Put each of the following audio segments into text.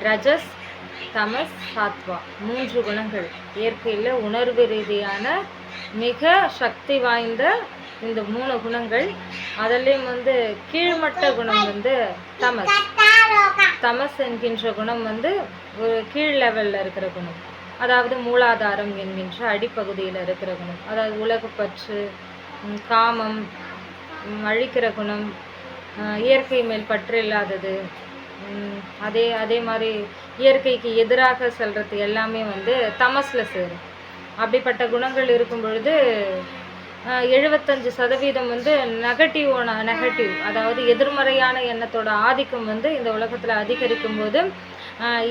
ரஜஸ் தமஸ் சாத்வா. மூன்று குணங்கள். இயற்கையில் உணர்வு ரீதியான மிக சக்தி வாய்ந்த இந்த மூணு குணங்கள். அதிலையும் வந்து கீழ்மட்ட குணம் வந்து தமஸ். தமஸ் என்கின்ற குணம் வந்து ஒரு கீழ் லெவலில் இருக்கிற குணம். அதாவது மூலாதாரம் என்கின்ற அடிப்பகுதியில் இருக்கிற குணம். அதாவது உலகப்பற்று காமம் அழிக்கிற குணம் இயற்கை மேல் பற்று இல்லாதது அதே அதே மாதிரி இயற்கைக்கு எதிராக செல்கிறது எல்லாமே வந்து தமஸில் சேரும். அப்படிப்பட்ட குணங்கள் இருக்கும் பொழுது எழுபத்தஞ்சு சதவீதம் வந்து நெகட்டிவ் நெகட்டிவ் அதாவது எதிர்மறையான எண்ணத்தோட ஆதிக்கம் வந்து இந்த உலகத்தில் அதிகரிக்கும் போது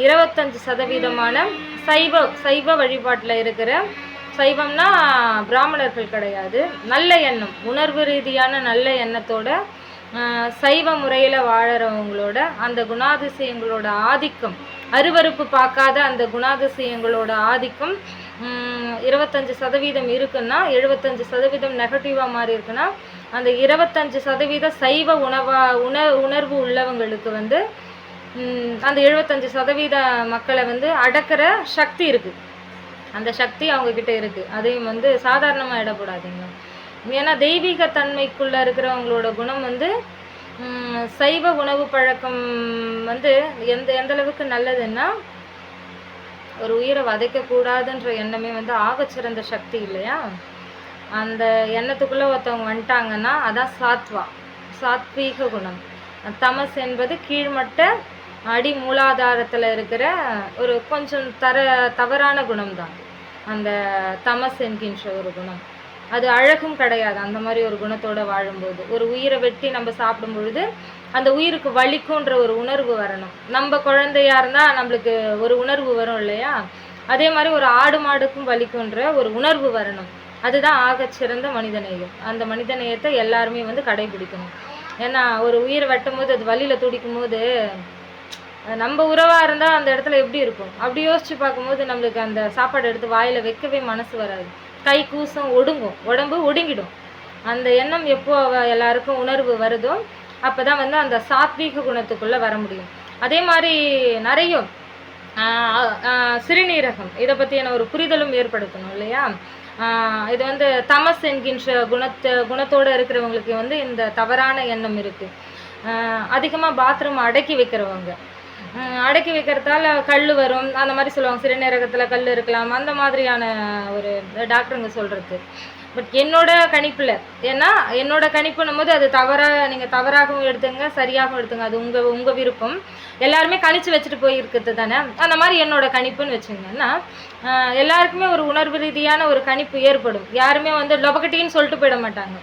இருபத்தஞ்சு சதவீதமான சைவ சைவ வழிபாட்டில் இருக்கிற சைவம்னா பிராமணர்கள் கிடையாது. நல்ல எண்ணம் உணர்வு ரீதியான நல்ல எண்ணத்தோட சைவ முறையில் வாழறவங்களோட அந்த குணாதிசயங்களோட ஆதிக்கம் அருவருப்பு பார்க்காத அந்த குணாதிசயங்களோட ஆதிக்கம் இருபத்தஞ்சு சதவீதம் இருக்குன்னா எழுபத்தஞ்சு சதவீதம் நெகட்டிவாக மாறி இருக்குன்னா அந்த இருபத்தஞ்சு சதவீத சைவ உணவா உண உணர்வு உள்ளவங்களுக்கு வந்து அந்த எழுபத்தஞ்சு சதவீத மக்களை வந்து அடக்கிற சக்தி இருக்குது அந்த சக்தி அவங்கக்கிட்ட இருக்குது அதையும் வந்து சாதாரணமாக இடப்படாதீங்க. ஏன்னா தெய்வீக தன்மைக்குள்ளே இருக்கிறவங்களோட குணம் வந்து சைவ உணவு பழக்கம் வந்து எந்த எந்த அளவுக்கு நல்லதுன்னா ஒரு உயிரை வதைக்கக்கூடாதுன்ற எண்ணமே வந்து ஆகச்சிறந்த சக்தி இல்லையா? அந்த எண்ணத்துக்குள்ளே ஒருத்தவங்க வந்துட்டாங்கன்னா அதான் சாத்வா சாத்வீக குணம். தமஸ் என்பது கீழ்மட்ட அடி மூலாதாரத்தில் இருக்கிற ஒரு கொஞ்சம் தர தவறான குணம்தான். அந்த தமஸ் என்கின்ற ஒரு குணம். அது அழகும் கிடையாது. அந்த மாதிரி ஒரு குணத்தோட வாழும்போது. ஒரு உயிரை வெட்டி நம்ம சாப்பிடும் பொழுது அந்த உயிருக்கு வலிக்குன்ற ஒரு உணர்வு வரணும். நம்ம குழந்தையா இருந்தால் நம்மளுக்கு ஒரு உணர்வு வரும் இல்லையா? அதே மாதிரி ஒரு ஆடு மாடுக்கும் வலிக்குன்ற ஒரு உணர்வு வரணும். அதுதான் ஆகச்சிறந்த மனிதநேயம். அந்த மனிதநேயத்தை எல்லாருமே வந்து கடைபிடிக்கணும். ஏன்னா ஒரு உயிரை வெட்டும் போது அது வலியில் துடிக்கும் போது நம்ம உறவாக இருந்தால் அந்த இடத்துல எப்படி இருக்கும் அப்படி யோசிச்சு பார்க்கும்போது நம்மளுக்கு அந்த சாப்பாடு எடுத்து வாயில் வைக்கவே மனசு வராது. கை கூசம் ஒடுங்கும். உடம்பு ஒடுங்கிடும். அந்த எண்ணம் எப்போ எல்லாருக்கும் உணர்வு வருதோ அப்போ தான் வந்து அந்த சாத்வீக குணத்துக்குள்ளே வர முடியும். அதே மாதிரி நிறைய சிறுநீரகம் இதை பற்றியான ஒரு புரிதலும் ஏற்படுத்தணும் இல்லையா? இது வந்து தமஸ் என்கின்ற குணத்தை குணத்தோடு இருக்கிறவங்களுக்கு வந்து இந்த தவறான எண்ணம் இருக்குது அதிகமாக பாத்ரூம் அடக்கி வைக்கிறவங்க. அடக்கி வைக்கிறதால கல் வரும். அந்த மாதிரி சொல்லுவாங்க. சிறுநீரகத்தில் கல் இருக்கலாம். அந்த மாதிரியான ஒரு டாக்டருங்க சொல்கிறது பட் என்னோட கணிப்பில் ஏன்னா என்னோட கணிப்புன்னும் போது அது தவறாக நீங்கள் தவறாகவும் எடுத்துங்க சரியாகவும் எடுத்துங்க. அது உங்கள் உங்கள் விருப்பம். எல்லாருமே கணிச்சு வச்சுட்டு போயிருக்கிறது தானே? அந்த மாதிரி என்னோட கணிப்புன்னு வச்சுங்கன்னா எல்லாருக்குமே ஒரு உணர்வு ரீதியான ஒரு கணிப்பு ஏற்படும். யாருமே வந்து லொபகட்டின்னு சொல்லிட்டு போயிட மாட்டாங்க.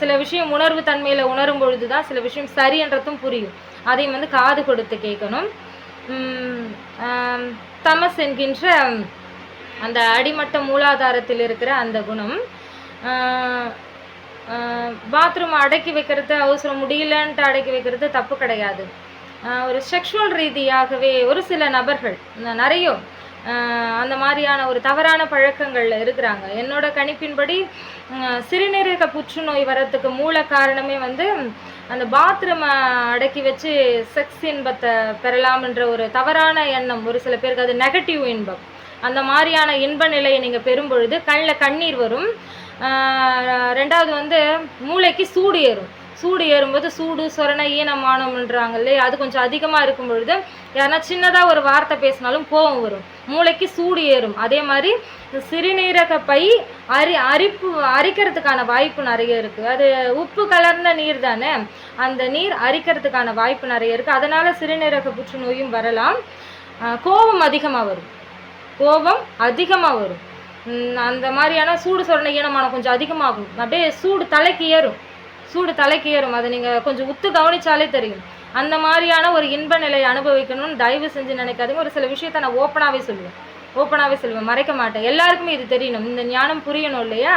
சில விஷயம் உணர்வு தன்மையில் உணரும் பொழுது தான் சில விஷயம் சரின்றதும் புரியும். அதையும் வந்து காது கொடுத்து கேட்கணும். தமஸ் என்கின்ற அந்த அடிமட்ட மூலாதாரத்தில் இருக்கிற அந்த குணம் பாத்ரூம் அடக்கி வைக்கிறது அவசரம் முடியலன்ட்டு அடக்கி வைக்கிறது தப்பு கிடையாது. ஒரு செக்ஷுவல் ரீதியாகவே ஒரு சில நபர்கள் நிறைய அந்த மாதிரியான ஒரு தவறான பழக்கங்களில் இருக்கிறாங்க. என்னோட கணிப்பின்படி சிறுநீரக புற்றுநோய் வரத்துக்கு மூல காரணமே வந்து அந்த பாத்ரூம் அடக்கி வச்சு செக்ஸ் இன்பத்தை பெறலாம்ன்ற ஒரு தவறான எண்ணம். ஒரு சில பேருக்கு அது நெகட்டிவ் இன்பம். அந்த மாதிரியான இன்ப நிலையை நீங்கள் பெறும்பொழுது கண்ணில் கண்ணீர் வரும். ரெண்டாவது வந்து மூளைக்கு சூடு ஏறும். சூடு ஏறும்போது சூடு சொரண ஈனமானம்ன்றாங்க இல்லையா அது கொஞ்சம் அதிகமாக இருக்கும் பொழுது யாருன்னா சின்னதாக ஒரு வார்த்தை பேசினாலும் கோபம் வரும். மூளைக்கு சூடு ஏறும். அதே மாதிரி சிறுநீரக பை அரி அரிப்பு அரிக்கிறதுக்கான வாய்ப்பு நிறைய இருக்குது அது உப்பு கலர்ந்த நீர் தானே அந்த நீர் அரிக்கிறதுக்கான வாய்ப்பு நிறைய இருக்குது அதனால் சிறுநீரக புற்றுநோயும் வரலாம். கோபம் அதிகமாக வரும். கோபம் அதிகமாக வரும். அந்த மாதிரியான சூடு சொரண ஈனமானம் கொஞ்சம் அதிகமாகும். அப்படியே சூடு தலைக்கு ஏறும். சூடு தலைக்கு ஏறும். அதை நீங்கள் கொஞ்சம் உத்து கவனிச்சாலே தெரியும். அந்த மாதிரியான ஒரு இன்ப நிலையை அனுபவிக்கணும்னு தயவு செஞ்சு நினைக்காதீங்க. ஒரு சில விஷயத்த நான் ஓப்பனாகவே சொல்லுவேன். ஓப்பனாகவே சொல்லுவேன். மறைக்க மாட்டேன். எல்லாருக்குமே இது தெரியணும். இந்த ஞானம் புரியணும் இல்லையா?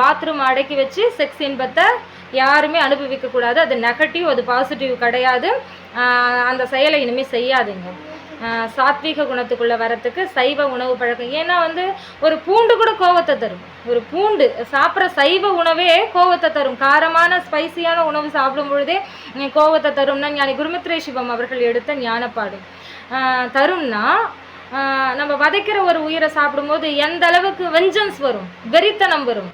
பாத்ரூம் அடக்கி வச்சு செக்ஸ் இன்பத்தை யாருமே அனுபவிக்கக்கூடாது. அது நெகட்டிவ் அது பாசிட்டிவ் கிடையாது. அந்த செயலை இனிமேல் செய்யாதீங்க. சாத்வீக குணத்துக்குள்ளே வரத்துக்கு சைவ உணவு பழக்கம். ஏன்னா வந்து ஒரு பூண்டு கூட கோவத்தை தரும். ஒரு பூண்டு சாப்பிட்ற சைவ உணவே கோவத்தை தரும். காரமான ஸ்பைசியான உணவு சாப்பிடும் பொழுதே கோவத்தை தரும்னா ஞானி குருமித்ரே சிவம் அவர்கள் எடுத்த ஞானப்பாடு. தரும்னா நம்ம வதைக்கிற ஒரு உயிரை சாப்பிடும்போது எந்த அளவுக்கு வெஞ்சன்ஸ் வரும்? வெறித்தனம் வரும்.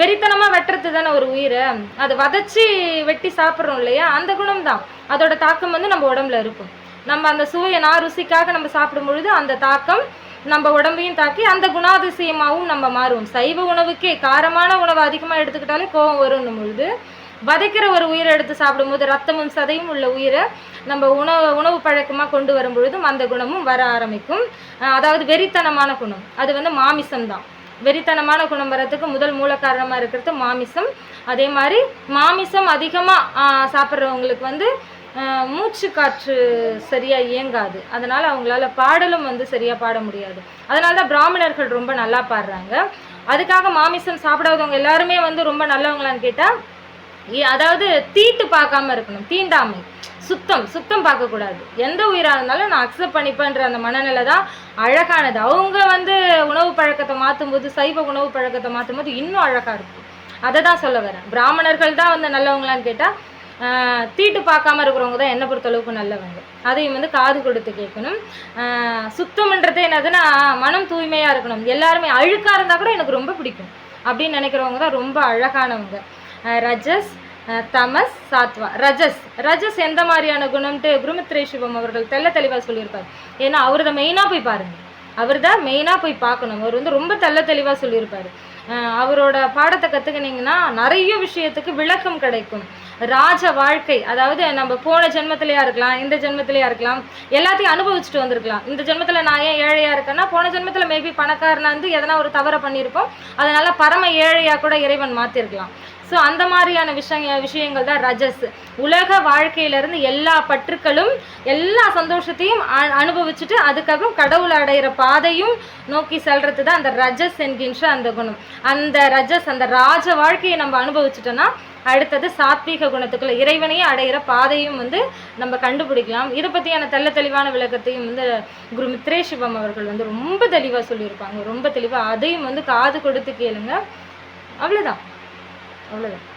வெறித்தனமாக வெட்டுறது தானே ஒரு உயிரை. அதை வதைச்சி வெட்டி சாப்பிட்றோம் இல்லையா? அந்த குணம் தான் அதோட தாக்கம் வந்து நம்ம உடம்புல இருக்கும். நம்ம அந்த சுவையை நான் ருசிக்காக நம்ம சாப்பிடும் பொழுது அந்த தாக்கம் நம்ம உடம்பையும் தாக்கி அந்த குணாதிசயமாகவும் நம்ம மாறுவோம் சைவ உணவுக்கே காரமான உணவு அதிகமாக எடுத்துக்கிட்டாலே கோபம் வரும்னும் பொழுது வதைக்கிற ஒரு உயிரை எடுத்து சாப்பிடும்போது ரத்தமும் சதையும் உள்ள உயிரை நம்ம உணவு உணவு பழக்கமாக கொண்டு வரும் பொழுதும் அந்த குணமும் வர ஆரம்பிக்கும். அதாவது வெறித்தனமான குணம். அது வந்து மாமிசம் தான். வெறித்தனமான குணம் வரத்துக்கு முதல் மூல காரணமாக இருக்கிறது மாமிசம். அதே மாதிரி மாமிசம் அதிகமாக சாப்பிட்றவங்களுக்கு வந்து மூச்சு காற்று சரியாக இயங்காது. அதனால் அவங்களால பாடலும் வந்து சரியாக பாட முடியாது. அதனால தான் பிராமணர்கள் ரொம்ப நல்லா பாடுறாங்க. அதுக்காக மாமிசம் சாப்பிடாதவங்க எல்லாருமே வந்து ரொம்ப நல்லவங்களான்னு கேட்டால் அதாவது தீட்டு பார்க்காம இருக்கணும். தீண்டாமை. சுத்தம். சுத்தம் பார்க்கக்கூடாது. எந்த உயிராக இருந்தாலும் நான் அக்செப்ட் பண்ணிப்பேன்ற அந்த மனநிலை தான் அழகானது. அவங்க வந்து உணவு பழக்கத்தை மாற்றும் போது சைவ உணவு பழக்கத்தை மாற்றும் போது இன்னும் அழகாக இருக்கும். அதை தான் சொல்ல வரேன். பிராமணர்கள் தான் வந்து நல்லவங்களான்னு கேட்டால் தீட்டு பார்க்காம இருக்கிறவங்க தான் என்னை பொறுத்தளவுக்கு நல்லவங்க. அதையும் வந்து காது கொடுத்து கேட்கணும். சுத்தம்ன்றது என்னதுன்னா மனம் தூய்மையாக இருக்கணும். எல்லாருமே அழுக்காக இருந்தால் கூட எனக்கு ரொம்ப பிடிக்கும். அப்படின்னு நினைக்கிறவங்க தான் ரொம்ப அழகானவங்க. ரஜஸ் தமஸ் சாத்வா. ரஜஸ் ரஜஸ் எந்த மாதிரியான குணம்ட்டு குருமித்ரே சிவம் அவர்கள் தெள்ள தெளிவாக சொல்லியிருப்பார். ஏன்னா அவர் தான் மெயினாக போய் பாருங்க. அவர் தான் மெயினாக போய் பார்க்கணும். அவர் வந்து ரொம்ப தெல்ல தெளிவாக சொல்லியிருப்பார். அவரோட பாடத்தை கற்றுக்கினீங்கன்னா நிறைய விஷயத்துக்கு விளக்கம் கிடைக்கும். ராஜ வாழ்க்கை அதாவது நம்ம போன ஜென்மத்திலையா இருக்கலாம் இந்த ஜென்மத்திலையா இருக்கலாம் எல்லாத்தையும் அனுபவிச்சுட்டு வந்திருக்கலாம். இந்த ஜென்மத்தில் நான் ஏன் ஏழையாக இருக்கேன்னா போன ஜென்மத்தில் மேபி பணக்காரனா இருந்து எதனா ஒரு தவறை பண்ணியிருப்போம். அதனால பரம ஏழையாக கூட இறைவன் மாற்றிருக்கலாம் ஸோ அந்த மாதிரியான விஷய விஷயங்கள் தான் ரஜஸ். உலக வாழ்க்கையிலேருந்து எல்லா பற்றுக்களும் எல்லா சந்தோஷத்தையும் அனுபவிச்சுட்டு அதுக்கப்புறம் கடவுள் அடைகிற பாதையும் நோக்கி செல்றது தான் அந்த ரஜஸ் என்கின்ற அந்த குணம். அந்த ரஜஸ் அந்த ராஜ வாழ்க்கையை நம்ம அனுபவிச்சிட்டோன்னா அடுத்தது சாத்வீக குணத்துக்குள்ள இறைவனையே அடைகிற பாதையும் வந்து நம்ம கண்டுபிடிக்கலாம். இதை பற்றியான தெல்ல தெளிவான விளக்கத்தையும் வந்து குரு மித்ரே சிவம் அவர்கள் வந்து ரொம்ப தெளிவாக சொல்லியிருப்பாங்க. ரொம்ப தெளிவாக அதையும் வந்து காது கொடுத்து கேளுங்க. அவ்வளோதான் அவ்வளோதான்